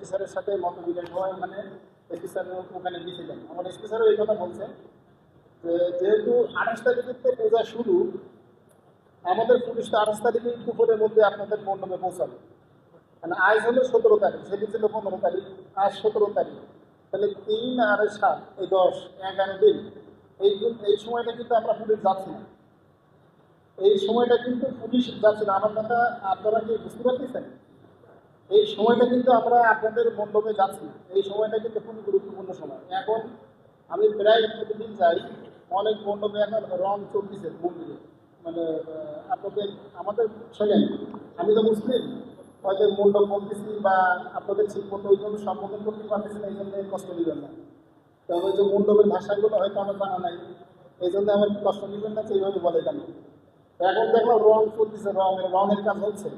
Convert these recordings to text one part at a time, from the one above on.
SP স্যারের সাথে মত বিনিময় হয় মানে এসপি স্যার ওখানে গিয়েছিলেন আমার এসপি স্যারও এই কথা বলছে যে, যেহেতু আঠাশ তারিখের তো পূজা শুরু, আমাদের পুলিশ তো আঠাশ তারিখে দুপুরের মধ্যে আপনাদের মণ্ডপে পৌঁছাবে। মানে আজ হলো সতেরো তারিখ, সেদিন ছিল পনেরো তারিখ, আজ সতেরো তারিখ। তাহলে তিন আর সাত, এই দশ এগারো দিন এই এই সময়টা কিন্তু আমরা পুলিশ যাচ্ছি না। এই সময়টা কিন্তু পুলিশ যাচ্ছে না। আমার কথা আপনারা কি বুঝতে পারতেছেন? এই সময়টা কিন্তু আমরা আপনাদের মণ্ডপে যাচ্ছি। এই সময়টা কিন্তু খুবই গুরুত্বপূর্ণ সময়। এখন আমি প্রায় প্রতিদিন যাই। অনেক মণ্ডপে এখন রং চলতেছে মন্দিরে। মানে আপনাদের, আমাদের শোনেন আমি তো মুসলিম। হয়তো মণ্ডপ বলতেছি বা আপনাদের ঠিক মতো ওইভাবে সম্বোধন করতে পারতেছি না, এই জন্য কষ্ট নেবেন না। তবে যে মণ্ডপের ভাষাগুলো হয়তো আমার জানা নাই। এই জন্য আমার কষ্ট নেবেন না, সেইভাবে বলে কেন? এখন দেখলাম রং চলতেছে, রঙের রঙের কাজ হচ্ছে।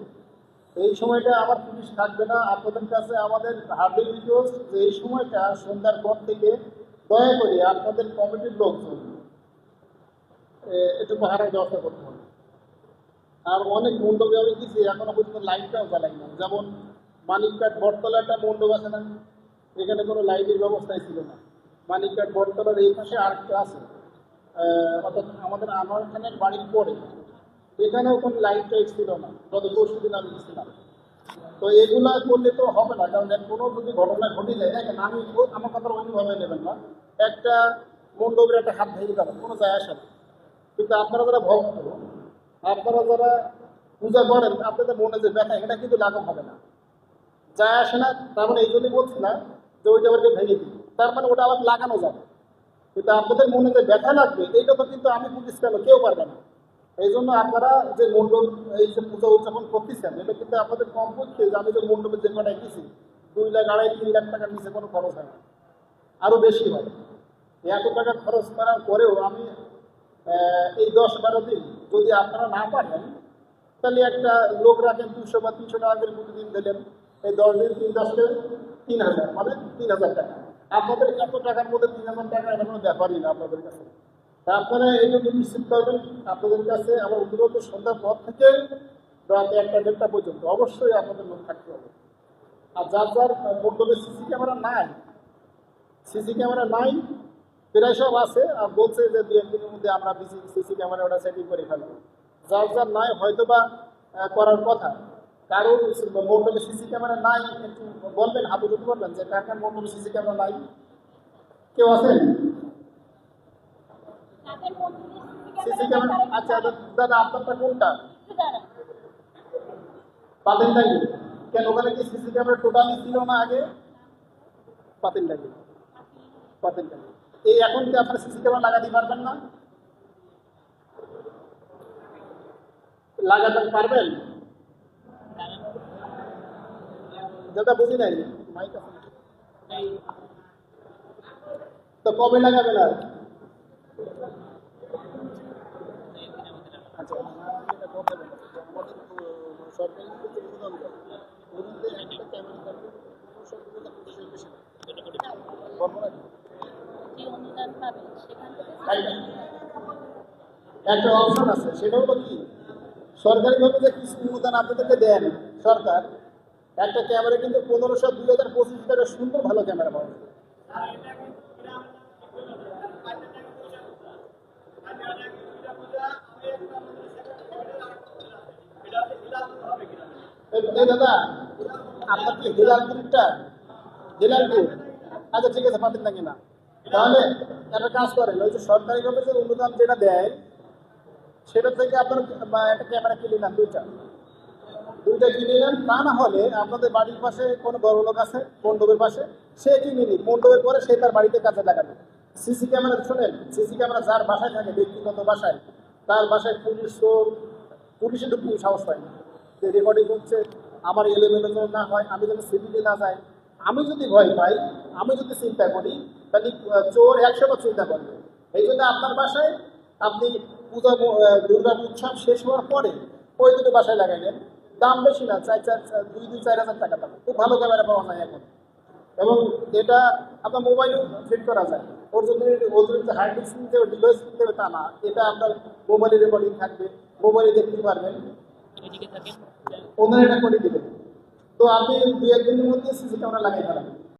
এই সময়টা আমার পুলিশ থাকবে না। আপনাদের কাছে আমাদের হার্ডলি রিকোয়েস্ট যে এই সময়টা সন্ধ্যার পর থেকে দয়া করে আপনাদের কমিটির লোকজন একটু পাহারার ব্যবস্থা করতে হবে। আর অনেক মণ্ডপে আমি গেছি এখনও পর্যন্ত লাইটটাও জ্বালাই না যেমন মানিকঘাট বটতলা একটা মণ্ডপ আছে না, এখানে কোনো লাইটের ব্যবস্থাই ছিল না। মানিকঘাট বটতলার এই পাশে আরেকটা আছে। অর্থাৎ আমাদের আমার খানের বাড়ির পরে এখানেও কোনো লাইট টাইট ছিল না। গত পরশু দিন আমি গেছিলাম। তো এগুলা করলে তো হবে না, কারণ কোনো যদি ঘটনা ঘটে যায়, দেখেন, আমি আমার কথা অন্যভাবে নেবেন না। একটা মণ্ডপের একটা হাত ভেঙে যাবে কোনো যায় আসে না। কিন্তু আপনারা যারা ভক্ত, আপনারা যারা পূজা করেন, আপনাদের মনে যে ব্যথা, এটা কিন্তু লাঘব হবে না। যায় আসে না, তার মানে এই জন্যই বলছি না যে ওইটা কেউ ভেঙে দিই তার মানে ওটা আবার লাগানো যাবে। কিন্তু আপনাদের মনে যে ব্যথা লাগবে, এইটা তো কিন্তু আমি পুলিশ কেন, কেউ পারবে না। এই জন্য আপনারা যে মণ্ডপ, এই যে পূজা উদযাপন করতেছেন, এটা কিন্তু আপনাদের কমপক্ষে আমি যে মণ্ডপে যে কটায় গেছি দুই লাখ আড়াই, তিন লাখ টাকার নিচে কোনো খরচ হয় না। আরও বেশি হয়। এত টাকা খরচ করার পরেও আমি এই দশ বারো দিন যদি আপনারা না পারেন তাহলে একটা লোক রাখেন দুশো বা তিনশো টাকা করে প্রতিদিন দিলেন। এই দশ দিন তিন দশকে তিন হাজার মানে তিন হাজার টাকা। আপনাদের এত টাকার মধ্যে তিন হাজার টাকা এটা কোনো ব্যাপারই না আপনাদের কাছে। তারপরে এইটুকু নিশ্চিত করবেন আপনাদের কাছে আমার অনুরোধ, সন্ধ্যার পর থেকে রাত একটা দেড়টা পর্যন্ত অবশ্যই আপনাদের লোক থাকতে হবে। আর যার যার মণ্ডপে সিসি ক্যামেরা নাই সিসি ক্যামেরা নাই, প্রায় সব আছে, আর বলছে যে দু একদিনের মধ্যে আমরা সিসি ক্যামেরা ওটা সেটিং করে ফেলব। যার যার নাই হয়তো বা করার কথা। কারোর মণ্ডপে সিসি ক্যামেরা নাই, একটু বলবেন হাতে বলবেন যে কার কার মণ্ডপে সিসি ক্যামেরা নাই? কেউ আছেন সিসি ক্যামেরা আচ্ছা দাদা- দাদা আপনারটা কোনটা পাতেন ডাকি কেন ওখানে কি সিসি ক্যামেরা টোটালি ছিল না আগে পাতেন ডাকি পাতেন ডাকি এই এখন কি আপনার সিসি ক্যামেরা লাগাতে পারবেন না লাগাতে পারবেন দাদা বুঝি নাই মাইক আছে তো কবে লাগাবেন আর আচ্ছা আমি যেটা কথা বলব, আমাদের আহ, সরকারি যে অনুদান দেয়, অনুদান দিয়ে একটা ক্যামেরা থাকবে, সবগুলো পুলিশের বেশি না। বলব নাকি? একটা অপশন আছে সেটা হলো কি? সরকারিভাবে যে কিছু অনুদান আপনাদেরকে দেন সরকার একটা ক্যামেরা কিন্তু পনেরোশো দুই হাজার পঁচিশ টাকা সুন্দর ভালো ক্যামেরা পাওয়া যায়। দাদা, আপনার কি হেলালপুরটা হেলালপুর আচ্ছা ঠিক আছে নাকি না? তাহলে একটা কাজ করেন, ওই যে সরকারিভাবে যে অনুদান যেটা দেয়, সেটা থেকে আপনার একটা ক্যামেরা কিনে নেন, দুইটা। দুইটা কিনে নেন, তা না হলে আপনাদের বাড়ির পাশে কোনো বড় লোক আছে, মণ্ডপের পাশে, সে কিনে নিন মণ্ডপের পরে সে তার বাড়িতে কাজে লাগাবে। সিসি ক্যামেরা শোনেন, সিসি ক্যামেরা যার বাসায় থাকে, ব্যক্তিগত বাসায়, তার বাসায় পুলিশ চোর পুলিশের ঢুকতে সাহস পায় না। রেকর্ডিং হচ্ছে, আমার এলোমেলো যেন না হয়, আমি যেন সিভিলে না যাই, আমি যদি ভয় পাই, আমি যদি চিন্তা করি, তাহলে চোর একশো বার চিন্তা করবে। এই জন্য আপনার বাসায় আপনি পূজা দুর্গা উৎসব শেষ হওয়ার পরে ওই দুটো বাসায় লাগাইলেন দাম বেশি না, চার চার দুই দুই, চার হাজার টাকা দাম। খুব ভালো ক্যামেরা পাওয়া যায় এখন। এবং এটা আপনার মোবাইলেও ফিট করা যায়। ওর জন্য জন্য হার্ড ডিস্ক কিনতে হবে ডিভাইস কিনতে হবে, তা না। এটা আপনার মোবাইলে রেকর্ডিং থাকবে মোবাইলে দেখতে পারবেন। থাকেন। ওনারা এটা করে দেবেন। তো আপনি দু একদিনের মধ্যে সিসি ক্যামেরা লাগিয়ে ফেলান